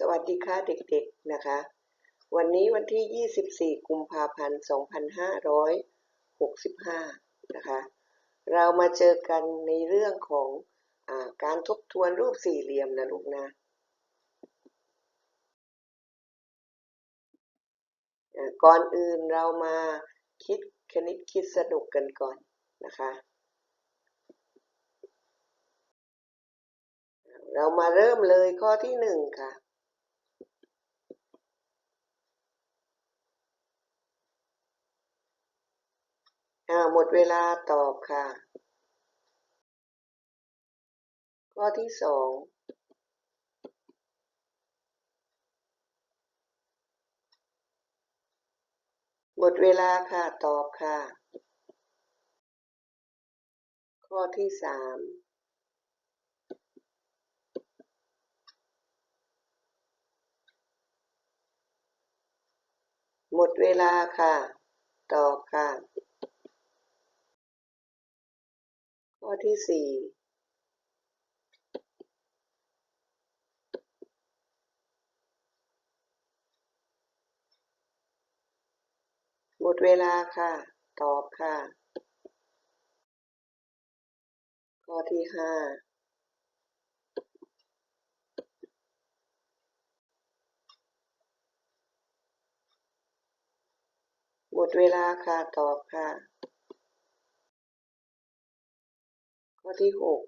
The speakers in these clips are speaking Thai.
สวัสดีค่ะเด็กๆนะคะ วันนี้วันที่ 24 กุมภาพันธ์ 2565 นะคะ เรามาเจอกันในเรื่องของอาการทบทวนรูปสี่เหลี่ยมนะลูกนะก่อนอื่นเรามาคิดคณิตคิดสนุกกันก่อนนะคะ เรามาเริ่มเลยข้อที่หนึ่งค่ะ อ่าหมดเวลาตอบค่ะ ข้อที่สองหมดเวลาค่ะ ตอบค่ะ ข้อที่สามหมดเวลาค่ะ ตอบค่ะ ข้อ ที่สี่หมดเวลาค่ะ ตอบค่ะ ข้อที่ห้าหมดเวลาค่ะ ตอบค่ะ ข้อที่หก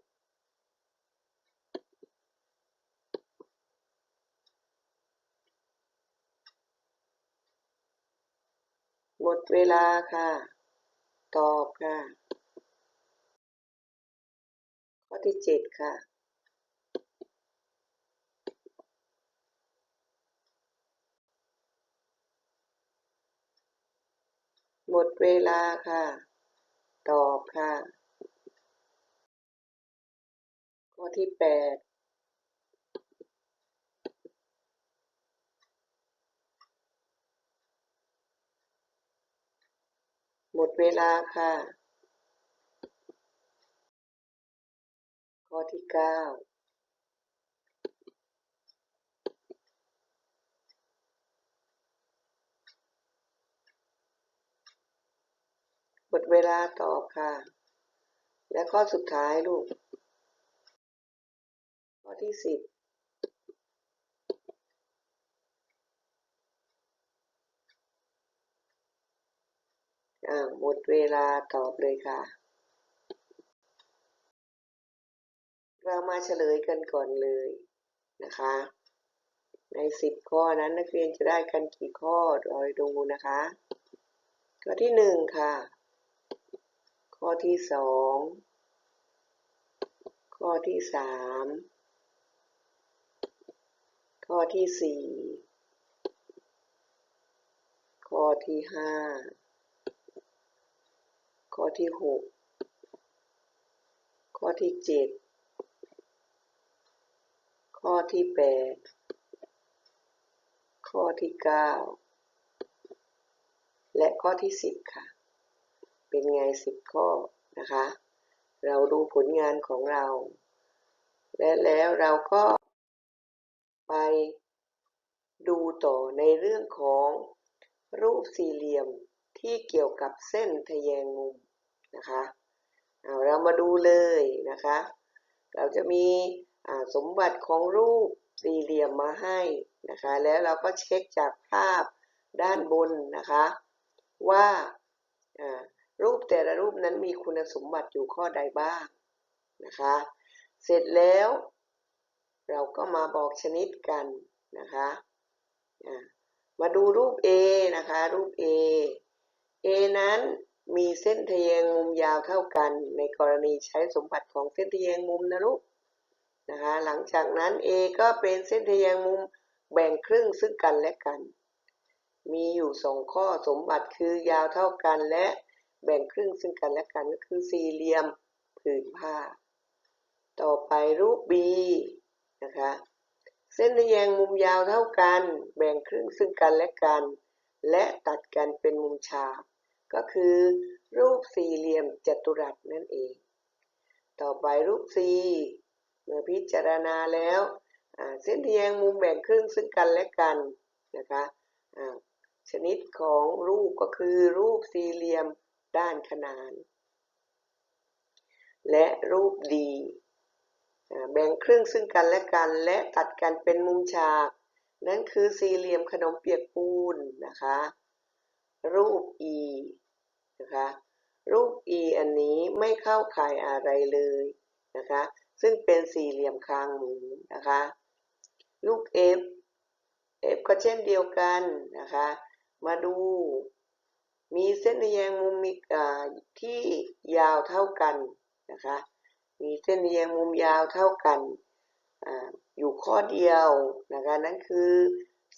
หมดเวลาค่ะ ตอบค่ะ ข้อที่เจ็ดค่ะ หมดเวลาค่ะ ตอบค่ะ ข้อที่แปดหมดเวลาค่ะ ข้อที่เก้าหมดเวลาต่อค่ะ และข้อสุดท้ายลูก ข้อที่สิบหมดเวลาตอบเลยค่ะ เรามาเฉลยกันก่อนเลยนะคะ ในสิบข้อนั้นนักเรียนจะได้กันกี่ข้อรอยดูนะคะ ข้อที่หนึ่งค่ะ ข้อที่สอง ข้อที่สาม ข้อที่สี่ข้อที่ห้าข้อที่หกข้อที่เจ็ดข้อที่แปดข้อที่เก้าและข้อที่สิบค่ะ เป็นไงสิบข้อนะคะ เราดูผลงานของเรา และแล้วเราก็ ไปดูต่อในเรื่องของรูปสี่เหลี่ยมที่เกี่ยวกับเส้นทะแยงมุมนะคะเอาเรามาดูเลยนะคะ เราจะมีสมบัติของรูปสี่เหลี่ยมมาให้นะคะ แล้วเราก็เช็คจากภาพด้านบนนะคะ ว่ารูปแต่ละรูปนั้นมีคุณสมบัติอยู่ข้อใดบ้างนะคะ เสร็จแล้ว เราก็มาบอกชนิดกันนะคะมาดูรูป A นะคะรูป A A นั้นมีเส้นทะแยงมุมยาวเท่ากัน ในกรณีใช้สมบัติของเส้นทะแยงมุมนะลูกนะคะหลังจากนั้น A ก็เป็นเส้นทะแยงมุมแบ่งครึ่งซึ่งกันและกัน มีอยู่สองข้อสมบัติคือยาวเท่ากันและแบ่งครึ่งซึ่งกันและกันก็คือสี่เหลี่ยมผืนผ้า ต่อไปรูป B นะคะ เส้นทะแยงมุมยาวเท่ากัน แบ่งครึ่งซึ่งกันและกัน และตัดกันเป็นมุมฉาก ก็คือ รูปสี่เหลี่ยมจัตุรัสนั่นเอง ต่อไปรูป C เมื่อพิจารณาแล้วเส้นทะแยงมุมแบ่งครึ่งซึ่งกันและกันนะคะชนิดของรูปก็คือรูปสี่เหลี่ยมด้านขนาน และรูปดี แบ่งครึ่งซึ่งกันและกันและตัดกันเป็นมุมฉาก นั่นคือสี่เหลี่ยมขนมเปียกปูนนะคะ รูป E นะคะรูป E อันนี้ไม่เข้าข่ายอะไรเลยนะคะซึ่งเป็นสี่เหลี่ยมคางหมูนะคะลูก F F ก็เช่นเดียวกันนะคะมาดู มีเส้นทะแยงมุมมีที่ยาวเท่ากันนะคะ มีเส้นทะแยงมุมยาวเท่ากันออยู่ข้อเดียวนะคะนั่นคือ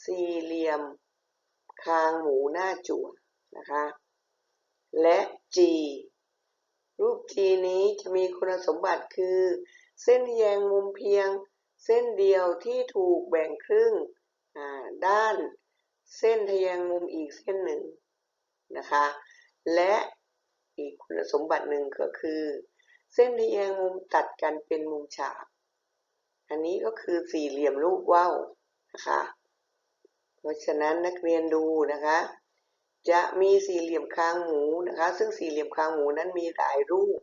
สี่เหลี่ยมคางหมูหน้าจั่วนะคะและ G รูป G นี้จะมีคุณสมบัติคือ เส้นแยงมุมเพียง เส้นเดียวที่ถูกแบ่งครึ่งด้านเส้นทะแยงมุมอีกเส้นหนึ่งนะคะ และอีกคุณสมบัติหนึ่งก็คือ เส้นทะแยงมุมตัดกันเป็นมุมฉาก อันนี้ก็คือสี่เหลี่ยมรูปว่าวนะคะ เพราะฉะนั้นนักเรียนดูนะคะ จะมีสี่เหลี่ยมคางหมูนะคะ ซึ่งสี่เหลี่ยมคางหมูนั้นมีหลายรูป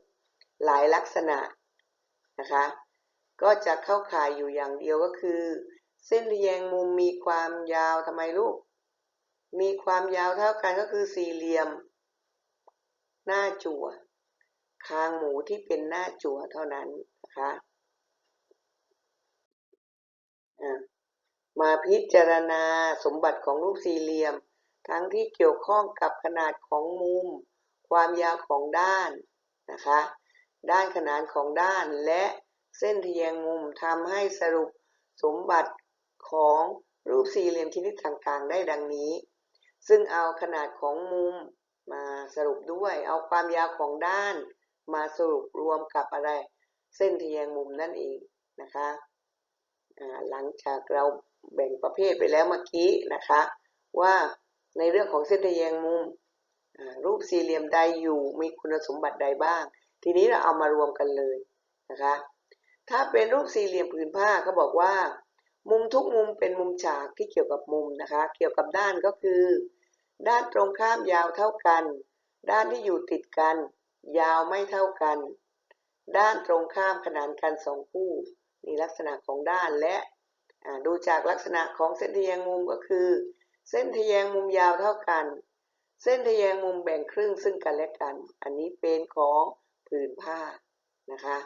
หลายลักษณะนะคะ ก็จะเข้าข่ายอยู่อย่างเดียวก็คือ เส้นทะแยงมุมมีความยาวทำไมลูก มีความยาวเท่ากันก็คือสี่เหลี่ยม หน้าจั่ว คางหมูที่เป็นหน้าจั่วเท่านั้นนะคะมาพิจารณาสมบัติของรูปสี่เหลี่ยม ทั้งที่เกี่ยวข้องกับขนาดของมุม ความยาวของด้านนะคะ ด้านขนานของด้านและเส้นทะแยงมุมทำให้สรุปสมบัติของรูปสี่เหลี่ยมชนิดต่างๆ ได้ดังนี้ ซึ่งเอาขนาดของมุมมาสรุปด้วย เอาความยาวของด้าน มาสรุปรวมกับอะไร เส้นทแยงมุมนั่นเองนะคะหลังจากเราแบ่งประเภทไปแล้วเมื่อกี้นะคะ ว่าในเรื่องของเส้นทแยงมุมรูปสี่เหลี่ยมใดอยู่มีคุณสมบัติใดบ้าง ทีนี้เราเอามารวมกันเลยนะคะ ถ้าเป็นรูปสี่เหลี่ยมผืนผ้าก็บอกว่า มุมทุกมุมเป็นมุมฉากที่เกี่ยวกับมุมนะคะ เกี่ยวกับด้านก็คือ ด้านตรงข้ามยาวเท่ากัน ด้านที่อยู่ติดกัน ยาวไม่เท่ากัน ด้านตรงข้ามขนานกันสองคู่นี่ลักษณะของด้านและดูจากลักษณะของเส้นทะแยงมุมก็คือ เส้นทะแยงมุมยาวเท่ากัน เส้นทะแยงมุมแบ่งครึ่งซึ่งกันและกัน อันนี้เป็นของผืนผ้านะคะ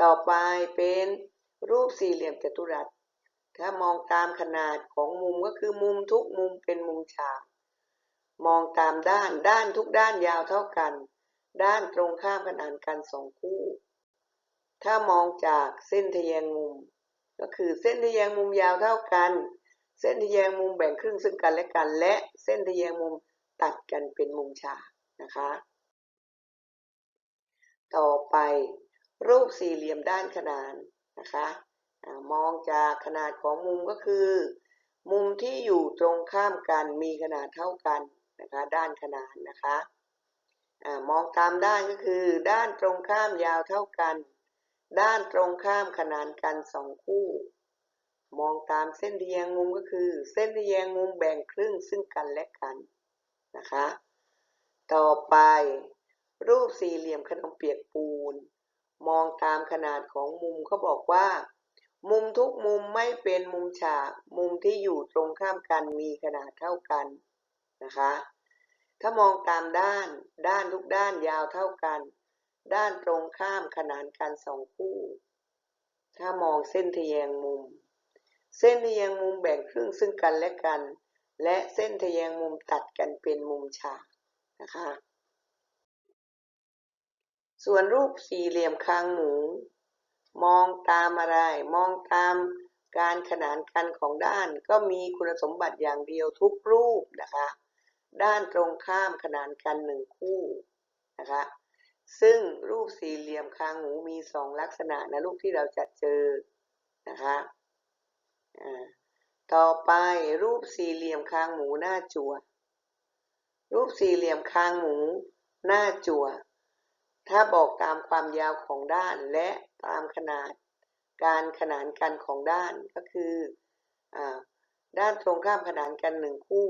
ต่อไปเป็นรูปสี่เหลี่ยมจัตุรัส ถ้ามองตามขนาดของมุมก็คือมุมทุกมุมเป็นมุมฉาก มองตามด้านด้านทุกด้านยาวเท่ากัน ด้านตรงข้ามขนานกันสองคู่ ถ้ามองจากเส้นทะแยงมุม ก็คือเส้นทะแยงมุมยาวเท่ากัน เส้นทะแยงมุมแบ่งครึ่งซึ่งกันและกัน และเส้นทะแยงมุมตัดกันเป็นมุมฉากนะคะ ต่อไปรูปสี่เหลี่ยมด้านขนานนะคะมองจากขนาดของมุมก็คือ มุมที่อยู่ตรงข้ามกันมีขนาดเท่ากันนะคะ ด้านขนานนะคะ มองตามด้านก็คือ ด้านตรงข้ามยาวเท่ากัน ด้านตรงข้ามขนานกันสองคู่ มองตามเส้นทะแยงมุมก็คือ เส้นทะแยงมุมแบ่งครึ่งซึ่งกันและกันนะคะ ต่อไป รูปสี่เหลี่ยมขนมเปียกปูน มองตามขนาดของมุมเขาบอกว่า มุมทุกมุมไม่เป็นมุมฉาก มุมที่อยู่ตรงข้ามกันมีขนาดเท่ากันนะคะ ถ้ามองตามด้าน ด้านทุกด้านยาวเท่ากัน ด้านตรงข้ามขนานกันสองคู่ ถ้ามองเส้นทะแยงมุม เส้นทะแยงมุมแบ่งครึ่งซึ่งกันและกัน และเส้นทะแยงมุมตัดกันเป็นมุมฉากนะคะ ส่วนรูปสี่เหลี่ยมคางหมู มองตามอะไร มองตามการขนานกันของด้านก็มีคุณสมบัติอย่างเดียวทุกรูปนะคะ ด้านตรงข้ามขนานกันหนึ่งคู่นะคะ ซึ่งรูปสี่เหลี่ยมคางหมูมีสองลักษณะนะลูกที่เราจะเจอนะคะต่อไปรูปสี่เหลี่ยมคางหมูหน้าจั่ว รูปสี่เหลี่ยมคางหมูหน้าจั่ว ถ้าบอกตามความยาวของด้านและตามขนาดการขนานกันของด้านก็คืออด้านตรงข้ามขนานกันหนึ่งคู่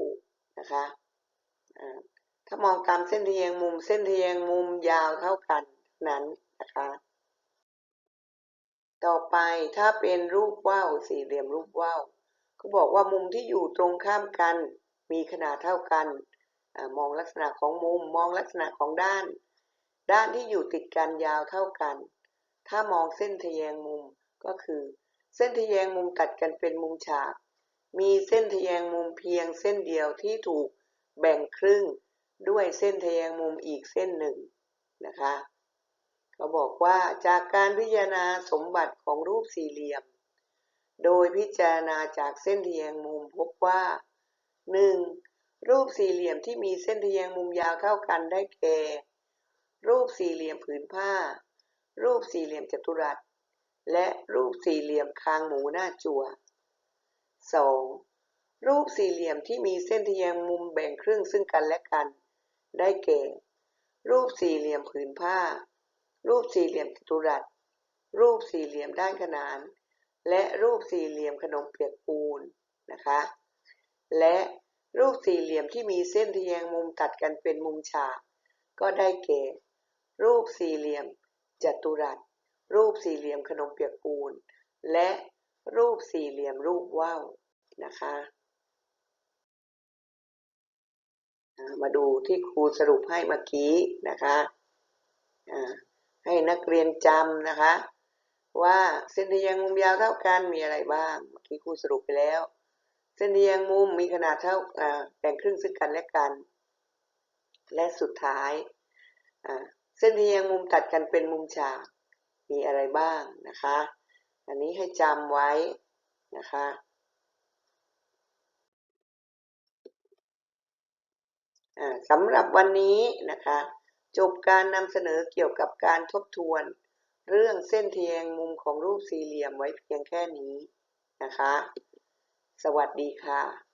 นะคะ ถ้ามองตามเส้นทะแยงมุมเส้นทะแยงมุมยาวเท่ากันนั้นนะคะ ต่อไปถ้าเป็นรูปว่าวสี่เหลี่ยมรูปว่าวเขาบอกว่ามุมที่อยู่ตรงข้ามกัน มีขนาดเท่ากันอมองลักษณะของมุมมองลักษณะของด้าน ด้านที่อยู่ติดกันยาวเท่ากัน ถ้ามองเส้นทะแยงมุมก็คือ เส้นทะแยงมุมตัดกันเป็นมุมฉาก มีเส้นทะแยงมุมเพียงเส้นเดียวที่ถูก แบ่งครึ่งด้วยเส้นทแยงมุมอีกเส้นหนึ่งนะคะเขาบอกว่าจากการพิจารณาสมบัติของรูปสี่เหลี่ยม โดยพิจารณาจากเส้นทแยงมุมพบว่า 1. รูปสี่เหลี่ยมที่มีเส้นทแยงมุมยาวเท่ากันได้แก่ รูปสี่เหลี่ยมผืนผ้า รูปสี่เหลี่ยมจัตุรัส และรูปสี่เหลี่ยมคางหมูหน้าจั่ว 2. รูปสี่เหลี่ยมที่มีเส้นทะแยงมุมแบ่งครึ่งซึ่งกันและกัน ได้แก่ รูปสี่เหลี่ยมผืนผ้า รูปสี่เหลี่ยมจัตุรัส รูปสี่เหลี่ยมด้านขนาน และรูปสี่เหลี่ยมขนมเปียกปูนนะคะ และรูปสี่เหลี่ยมที่มีเส้นทะแยงมุมตัดกันเป็นมุมฉากก็ได้แก่ รูปสี่เหลี่ยมจัตุรัส รูปสี่เหลี่ยมขนมเปียกปูน และรูปสี่เหลี่ยมรูปว่าวนะคะอ่า มาดูที่ครูสรุปให้เมื่อกี้นะคะให้นักเรียนจำนะคะ ว่าเส้นทะแยงมุมยาวเท่ากันมีอะไรบ้างเมื่อกี้ครูสรุปไปแล้ว เส้นทะแยงมุมมีขนาดเท่าแบ่งครึ่งซึ่งกันและกัน และสุดท้ายเส้นทะแยงมุมตัดกันเป็นมุมฉากมีอะไรบ้างนะคะ อันนี้ให้จำไว้นะคะอ่า สำหรับวันนี้นะคะ จบการนำเสนอเกี่ยวกับการทบทวน เรื่องเส้นเทียงมุมของรูปสี่เหลี่ยมไว้เพียงแค่นี้นะคะ สวัสดีค่ะ